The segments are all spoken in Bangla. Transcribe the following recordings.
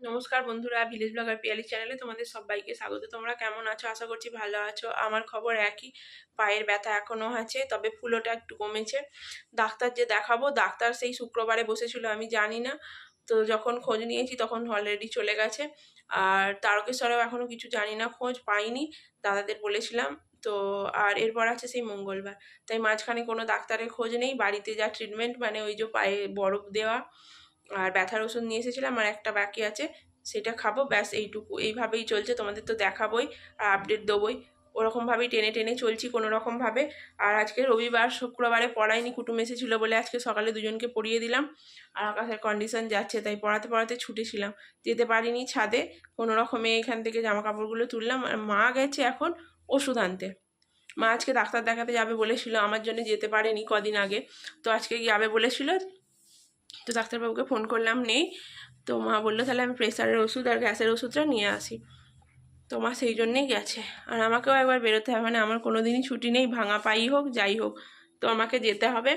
নমস্কার বন্ধুরা, ভিলেজ ব্লগার পিয়ালি চ্যানেলে তোমাদের সবাইকে স্বাগত। তোমরা কেমন আছো? আশা করছি ভালো আছো। আমার খবর একই, পায়ের ব্যথা এখনও আছে, তবে ফুলোটা একটু কমেছে। ডাক্তার যে দেখাবো, ডাক্তার সেই শুক্রবারে বসেছিল, আমি জানি না। তো যখন খোঁজ নিয়েছি, তখন অলরেডি চলে গেছে। আর তারকেশ্বরেও এখনও কিছু জানি না, খোঁজ পাইনি, দাদাদের বলেছিলাম। তো আর এরপর আছে সেই মঙ্গলবার। তাই মাঝখানে কোনো ডাক্তারের খোঁজ নেই, বাড়িতে যা ট্রিটমেন্ট মানে ওই যে পায়ে বরফ দেওয়া আর ব্যথার ওষুধ নিয়ে এসেছিলাম আর একটা বাকি আছে, সেটা খাব, ব্যাস এইটুকু। এইভাবেই চলছে, তোমাদের তো দেখাবোই আর আপডেট দেবোই। ওরকমভাবেই টেনে টেনে চলছি কোনো রকমভাবে আর আজকে রবিবার, শুক্রবারে পড়াইনি, কুটুম এসেছিল বলে আজকে সকালে দুজনকে পড়িয়ে দিলাম। আর আকাশের কন্ডিশন যাচ্ছে, তাই পড়াতে পড়াতে ছুটেছিলাম। যেতে পারিনি ছাদে কোনো রকমে এখান থেকে জামা কাপড়গুলো তুললাম। আর মা গেছে এখন ওষুধ আনতে। মা আজকে ডাক্তার দেখাতে যাবে বলেছিল, আমার জন্য যেতে পারেনি কদিন আগে। তো আজকে যাবে বলেছিল তো ডাক্তারবাবুকে ফোন করলাম, নেই। তো মা বলল, তাহলে আমি প্রেশারের ওষুধ আর গ্যাসের ওষুধটা নিয়ে আসি। তো মা সেই জন্যেই গেছে। আর আমাকেও একবার বেরোতে হবে মানে আমার কোনো দিনই ছুটি নেই, ভাঙা পাই হোক, যাই হোক। তো আমাকে যেতে হবে।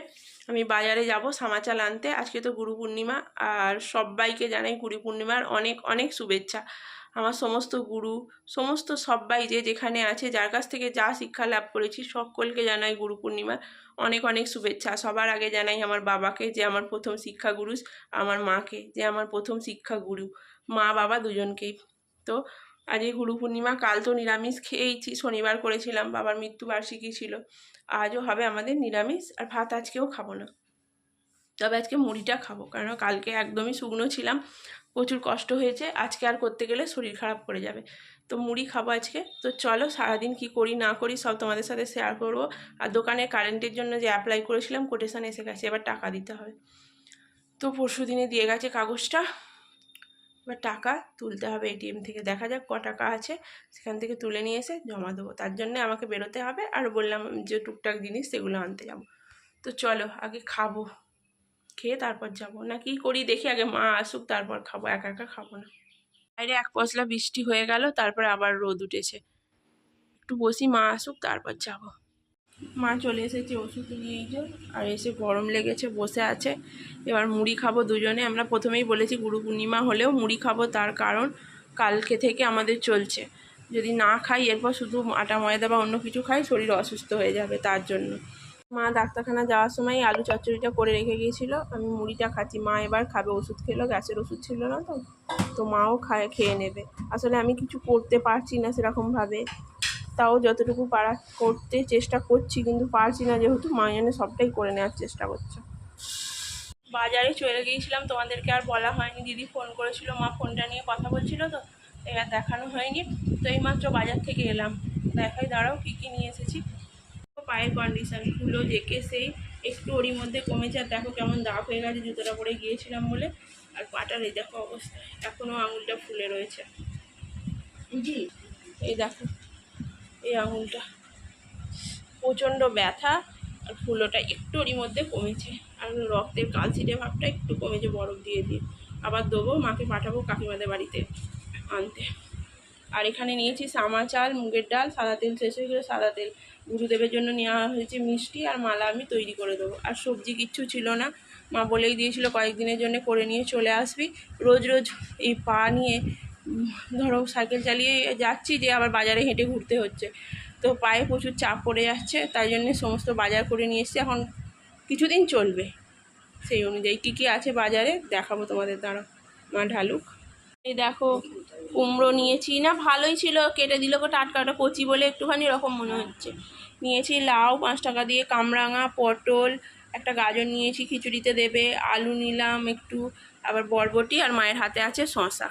আমি বাজারে যাব, সামাচাল আনতে। আজকে তো গুরু পূর্ণিমা, আর সবাইকে জানাই গুরু পূর্ণিমার অনেক অনেক শুভেচ্ছা। আমার সমস্ত গুরু, সমস্ত সবাই যে যেখানে আছে, যার কাছ থেকে যা শিক্ষা লাভ করেছি, সকলকে জানাই গুরু পূর্ণিমার অনেক অনেক শুভেচ্ছা। সবার আগে জানাই আমার বাবাকে যে আমার প্রথম শিক্ষাগুরু আমার মাকে যে আমার প্রথম শিক্ষাগুরু মা বাবা দুজনকেই। তো আজ এই গুরু পূর্ণিমা, কাল তো নিরামিষ খেয়েইছি, শনিবার করেছিলাম, বাবার মৃত্যুবার্ষিকী ছিল, আজও হবে আমাদের নিরামিষ, আর ভাত আজকেও খাব না। তবে আজকে মুড়িটা খাব কারণ কালকে একদমই শুকনো ছিলাম, প্রচুর কষ্ট হয়েছে, আজকে আর করতে গেলে শরীর খারাপ করে যাবে। তো মুড়ি খাব আজকে, তো চলো সারাদিন কি করি না করি সব তোমাদের সাথে শেয়ার করব। আর দোকানে কারেন্টের জন্য যে অ্যাপ্লাই করেছিলাম কোটেশন এসে গেছে, এবার টাকা দিতে হবে। তো পরশু দিনে দিয়ে গেছে কাগজটা, এবার টাকা তুলতে হবে এটিএম থেকে, দেখা যাক ক টাকা আছে, সেখান থেকে তুলে নিয়ে এসে জমা দেবো। তার জন্য আমাকে বেরোতে হবে, আর বললাম যে টুকটাক জিনিস সেগুলো আনতে যাব। তো চলো আগে খাব। খেয়ে তারপর যাব। না কি করি, দেখি আগে মা আসুক, তারপর খাব। একা একা খাব না। বাইরে এক পশলা বৃষ্টি হয়ে গেল, তারপর আবার রোদ উঠেছে। একটু বসি, মা আসুক, তারপর যাব। মা চলে এসেছে ওষুধ নিয়ে যে আর এসে গরম লেগেছে, বসে আছে। এবার মুড়ি খাব দুজনে। আমরা প্রথমেই বলেছি গুরু পূর্ণিমা হলেও মুড়ি খাব, তার কারণ কালকে থেকে আমাদের চলছে। যদি না খাই, এরপর শুধু আটা, ময়দা বা অন্য কিছু খাই, শরীর অসুস্থ হয়ে যাবে তার জন্য। মা ডাক্তারখানা যাওয়ার সময় আলু চচ্চড়িটা করে রেখে গিয়েছিল। আমি মুড়িটা খাচ্ছি। মা এবার খাবে, ওষুধ খেলো, গ্যাসের ওষুধ ছিল না তো। তো মাও খায়, খেয়ে নেবে। আসলে আমি কিছু করতে পারছি না সেরকমভাবে। তাও যতটুকু পারা করতে চেষ্টা করছি, কিন্তু পারছি না। যেহেতু মা যেন সবটাই করে নেওয়ার চেষ্টা করছে। বাজারে চলে গিয়েছিলাম। তোমাদেরকে আর বলা হয়নি। দিদি ফোন করেছিল, মা ফোনটা নিয়ে কথা বলছিল তো। এবার দেখানো হয়নি। তো এইমাত্র বাজার থেকে এলাম। দেখাই, দাঁড়াও, কী কী নিয়ে এসেছি। পায়ের কন্ডিশন ফুলো জেকে সেই একটু ওরই মধ্যে কমেছে আর দেখো কেমন দাগ হয়ে গেছে জুতোটা পরে গিয়েছিলাম বলে। আর পাটার এই দেখো অবস্থা এখনও আঙুলটা ফুলে রয়েছে। জি। এই দেখো এই আঙুলটা। প্রচণ্ড ব্যথা আর ফুলোটা একটু ওরই মধ্যে কমেছে। আর রক্তের কালচিটে ভাবটা একটু কমেছে বরফ দিয়ে দিয়ে। আবার দেবো মাকে পাঠাবো কাকিমাদের বাড়িতে আনতে। আর এখানে নিয়েছি সামা চাল, মুগের ডাল, সাদা তেল শেষ হয়ে গেলে, সাদা তেল গুরুদেবের জন্য নেওয়া হয়েছে মিষ্টি আর মালা আমি তৈরি করে দেবো। আর সবজি কিচ্ছু ছিল না। মা বলেই দিয়েছিল কয়েকদিনের জন্য করে নিয়ে চলে আসবি। রোজ রোজ এই পা নিয়ে ধরো সাইকেল চালিয়ে যাচ্ছি যে আবার বাজারে হেঁটে ঘুরতে হচ্ছে। তো পায়ে প্রচুর চাপ পড়ে যাচ্ছে, তাই জন্য সমস্ত বাজার করে নিয়ে এসছি। এখন কিছুদিন চলবে। সেই অনুযায়ী কী কী আছে বাজারে দেখাবো তোমাদের দ্বারা। মা ঢালুক। এই দেখো, কুমড়ো নিয়েছি। না, ভালোই ছিল, কেটে দিল গো টাটকাটা কচি বলে একটুখানি এরকম মনে হচ্ছে। নিয়েছি লাউ, পাঁচ টাকা দিয়ে কামরাঙা, পটল, একটা গাজর নিয়েছি, খিচুড়িতে দেবে, আলু নিলাম একটু, আবার বরবটি, আর মায়ের হাতে আছে শশা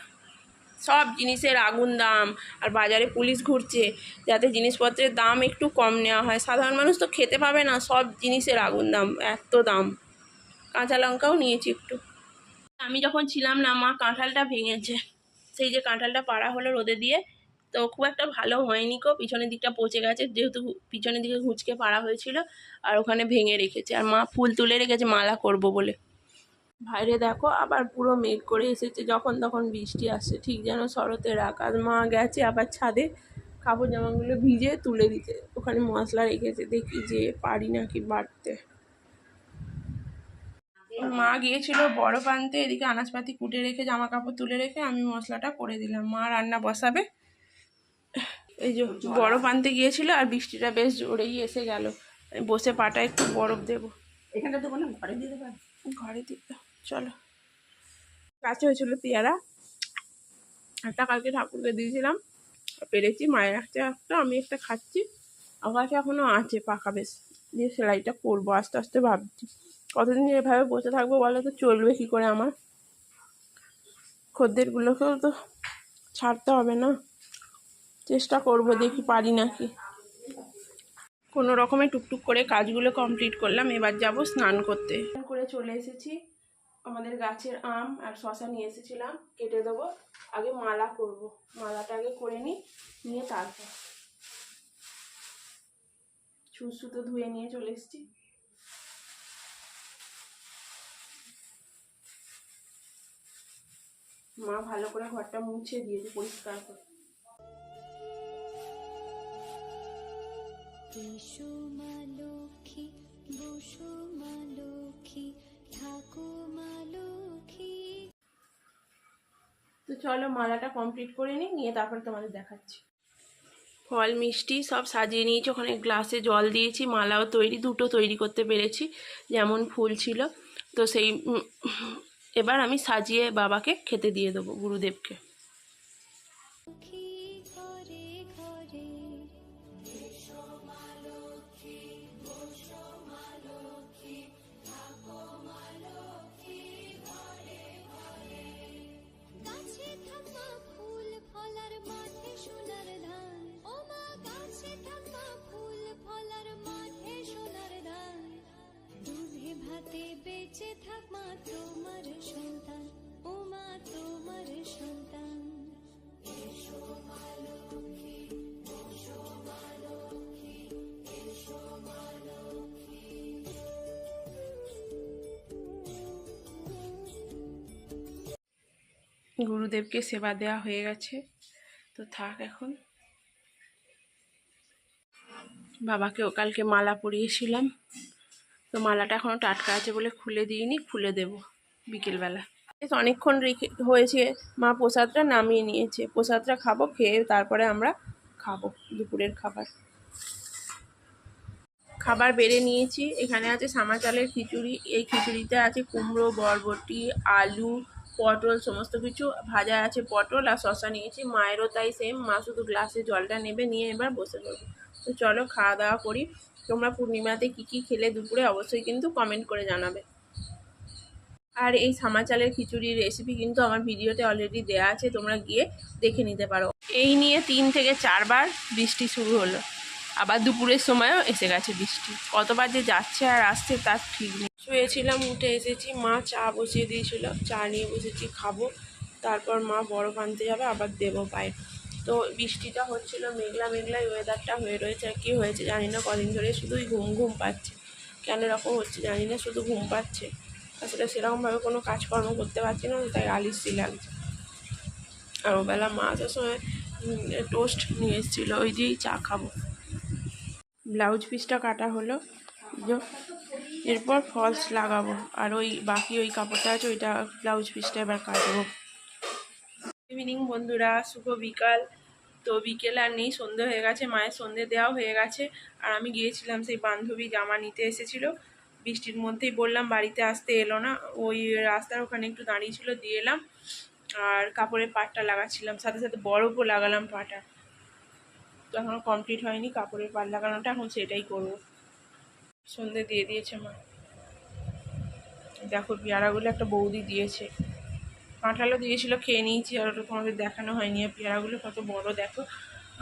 সব জিনিসের আগুন দাম, আর বাজারে পুলিশ ঘুরছে, যাতে জিনিসপত্রের দাম একটু কম নেওয়া হয়। সাধারণ মানুষ তো খেতে পাবে না, সব জিনিসের আগুন দাম, এত দাম। কাঁচা লঙ্কাও নিয়েছি একটু। আমি যখন ছিলাম না, মা কাঁঠালটা ভেঙেছে। সেই যে কাঁঠালটা পাড়া হলো রোদে দিয়ে, তো খুব একটা ভালো হয়নি কো পিছনের দিকটা পচে গেছে, যেহেতু পিছনের দিকে ঘুচকে পাড়া হয়েছিল, আর ওখানে ভেঙে রেখেছে। আর মা ফুল তুলে রেখেছে, মালা করব বলে। বাইরে দেখো, আবার পুরো মেঘ করে এসেছে, যখন তখন বৃষ্টি আসছে। ঠিক যেন শরতের আকাশ। মা গেছে আবার ছাদে কাপড় জামাগুলো ভিজে তুলে দিতে। ওখানে মশলা রেখেছে, দেখি যে পারি নাকি বাড়তে। মা গিয়েছিল বড় পান্তে এদিকে আনাজপাতি কুটে রেখে জামা কাপড় তুলে রেখে আমি মশলাটা করে দিলাম। মা রান্না বসাবে। এই যে বড় পান্তে গিয়েছিল আর বৃষ্টিটা বেশ জোরেই এসে গেল। বসে পাটা একটু বরফ দেবো। এখানে তো কোনো ঘরে দিয়ে দেবে। ঘরে দিয়ে চলো। কাছে হয়েছিল পেয়ারা। একটা কালকে ঠাকুরকে দিয়েছিলাম। পেরেছি মায়ের একটা একটা আমি একটা খাচ্ছি। আমার কাছে এখনও আছে পাকা বেশ। দিয়ে সেলাইটা করব আস্তে আস্তে ভাবছি। কতদিন এভাবে বসে থাকব বলো তো? চলবে কি করে আমার? খদ্দেরগুলোকেও তো ছাড়তে হবে না। চেষ্টা করব, দেখি পারি নাকি। কোনো রকমে টুকটুক করে কাজগুলো কমপ্লিট করলাম, এবার যাব স্নান করতে। করে চলে এসেছি। আমাদের গাছের আম আর শশা নিয়ে এসেছিলাম, কেটে দেবো। আগে মালা করব। মালাটা আগে করে নিই, নিয়ে তারপর ছুঁচ সুতো ধুয়ে নিয়ে চলে এসেছি। মা ভালো করে ঘরটা মুছে দিয়েছে পরিষ্কার করে। এসো মা লক্ষ্মী বসো মা লক্ষ্মী থাকো মা লক্ষ্মী। তো চলো মালাটা কমপ্লিট করে নিই নিয়ে তারপরে তোমাদের দেখাচ্ছি। ফল মিষ্টি সব সাজিয়ে নিয়েছি ওখানে গ্লাসে জল দিয়েছি মালাও তৈরি দুটো তৈরি করতে পেরেছি যেমন ফুল ছিল। তো সেই এবার আমি সাজিয়ে বাবাকে খেতে দিয়ে দেবো গুরুদেবকে। গুরুদেবকে সেবা দেওয়া হয়ে গেছে। তো থাক এখন। বাবাকেও কালকে মালা পরিয়েছিলাম। তো মালাটা এখনও টাটকা আছে বলে খুলে দিইনি, খুলে দেব বিকেলবেলা। অনেকক্ষণ রেখে হয়েছে, মা প্রসাদটা নামিয়ে নিয়েছে। প্রসাদটা খাব, খেয়ে তারপরে আমরা খাব দুপুরের খাবার। খাবার বেড়ে নিয়েছি। এখানে আছে সামা চালের খিচুড়ি। এই খিচুড়িতে আছে কুমড়ো, বরবটি, আলু পটল, সমস্ত কিছু ভাজা আছে পটল আর শশা নিয়েছি। মায়েরও তাই সেম মা শুধু গ্লাসে জলটা নেবে, নিয়ে এবার বসে পড়বে। তো চলো খাওয়া দাওয়া করি। তোমরা পূর্ণিমাতে কী কী খেলে দুপুরে অবশ্যই কিন্তু কমেন্ট করে জানাবে। আর এই সামা চালের খিচুড়ির রেসিপি কিন্তু আমার ভিডিওতে অলরেডি দেওয়া আছে, তোমরা গিয়ে দেখে নিতে পারো। এই নিয়ে তিন থেকে চারবার বৃষ্টি শুরু হলো। আবার দুপুরের সময়ও এসে গেছে বৃষ্টি। কতবার যে যাচ্ছে আর আসছে তার ঠিক নেই। শুয়েছিলাম, উঠে এসেছি। মা চা বসিয়ে দিয়েছিল, চা নিয়ে বসেছি, খাব। তারপর মা বরফ আনতে যাবে, আবার দেবো পায়ে। তো বৃষ্টিটা হচ্ছিল, মেঘলা মেঘলাই ওয়েদারটা হয়ে রয়েছে। আর কি হয়েছে জানি না, কদিন ধরে শুধুই ঘুম ঘুম পাচ্ছে। কেন এরকম হচ্ছে জানি না, শুধু ঘুম পাচ্ছে। আসলে সেরকমভাবে কোনো কাজকর্ম করতে পারছি না, তাই আলিসি লাগছে আর ওবেলা মা আসার সময় টোস্ট নিয়ে এসেছিল, ওই দিয়েই চা খাব। ব্লাউজ পিসটা কাটা হলো। এরপর ফলস লাগাবো। আর ওই বাকি ওই কাপড়টা আছে, ওইটা ব্লাউজ পিসটা এবার কাটবো। ইভিনিং বন্ধুরা, শুভ বিকাল। তো বিকেল আর নেই, সন্ধে হয়ে গেছে, মায়ের সন্ধে দেওয়াও হয়ে গেছে। আর আমি গিয়েছিলাম সেই বান্ধবী জামা নিতে এসেছিল। বৃষ্টির মধ্যেই বললাম বাড়িতে আসতে এলো না। ওই রাস্তার ওখানে একটু দাঁড়িয়েছিল দিয়ে এলাম। আর কাপড়ের পাটটা লাগাচ্ছিলাম, সাথে সাথে বরফও লাগালাম পাটা। তো এখনও কমপ্লিট হয়নি কাপড়ের পাট লাগানোটা, এখন সেটাই করব। সন্ধে দিয়ে দিয়েছে মা। দেখো পেয়ারাগুলো একটা বৌদি দিয়েছে। কাঁঠালও দিয়েছিল, খেয়ে নিয়েছি, আর ওটা তোমাদের দেখানো হয়নি। আর পেয়ারাগুলো কত বড়, দেখো।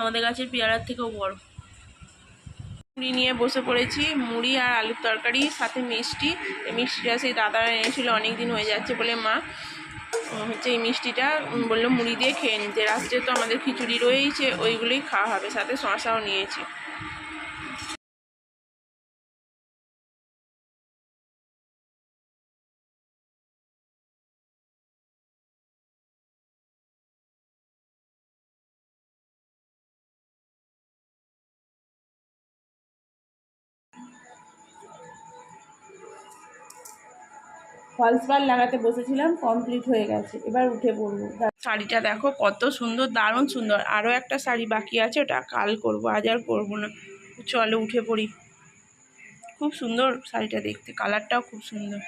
আমাদের গাছের পেয়ারার থেকেও বড়। মুড়ি নিয়ে বসে পড়েছি। মুড়ি আর আলুর তরকারি, সাথে মিষ্টি। এই মিষ্টিটা সেই দাদারা এনেছিল অনেক দিন হয়ে যাচ্ছে বলে মা হচ্ছে এই মিষ্টিটা বলল মুড়ি দিয়ে খেয়ে নিতে। রাত্রে তো আমাদের খিচুড়ি রয়েছে ওইগুলোই খাওয়া হবে। সাথে শশাও নিয়েছি। ফলস বার লাগাতে বসেছিলাম কমপ্লিট হয়ে গেছে। এবার উঠে পড়ব। শাড়িটা দেখো, কত সুন্দর, দারুণ সুন্দর। আরও একটা শাড়ি বাকি আছে, ওটা কাল করব, আজ আর করব না। চলো, উঠে পড়ি। খুব সুন্দর শাড়িটা দেখতে, কালারটাও খুব সুন্দর।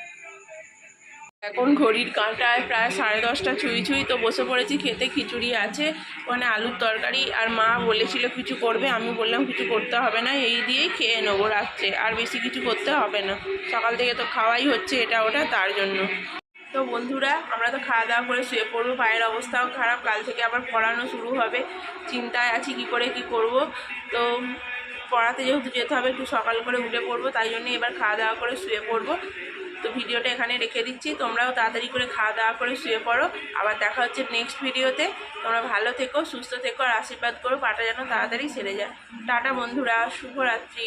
এখন ঘড়ির কাঁটায় প্রায় সাড়ে দশটা ছুঁই ছুঁই তো বসে পড়েছি, খেতে খিচুড়ি আছে, ওখানে আলুর তরকারি, আর মা বলেছিল কিছু করবে, আমি বললাম কিছু করতে হবে না, এই দিয়েই খেয়ে নেব রাত্রে, আর বেশি কিছু করতে হবে না, সকাল থেকে তো খাওয়াই হচ্ছে এটা ওটা তার জন্য। তো বন্ধুরা, আমরা তো খাওয়া দাওয়া করে শুয়ে পড়ব, পায়ের অবস্থাও খারাপ, কাল থেকে আবার পড়ানো শুরু হবে, চিন্তায় আছি কি করে কি করব, তো পড়াতে যেহেতু যেতে হবে, একটু সকাল করে উঠে পড়ব, তাই জন্য এবার খাওয়া দাওয়া করে শুয়ে পড়ব। তো ভিডিওটা এখানে রেখে দিচ্ছি। তোমরাও তাড়াতাড়ি করে খাওয়া দাওয়া করে শুয়ে পড়ো। আবার দেখা হচ্ছে নেক্সট ভিডিওতে তোমরা ভালো থেকো, সুস্থ থেকো, আর আশীর্বাদ করো। পাটা যেন তাড়াতাড়ি সেরে যায়। টাটা বন্ধুরা, শুভরাত্রি।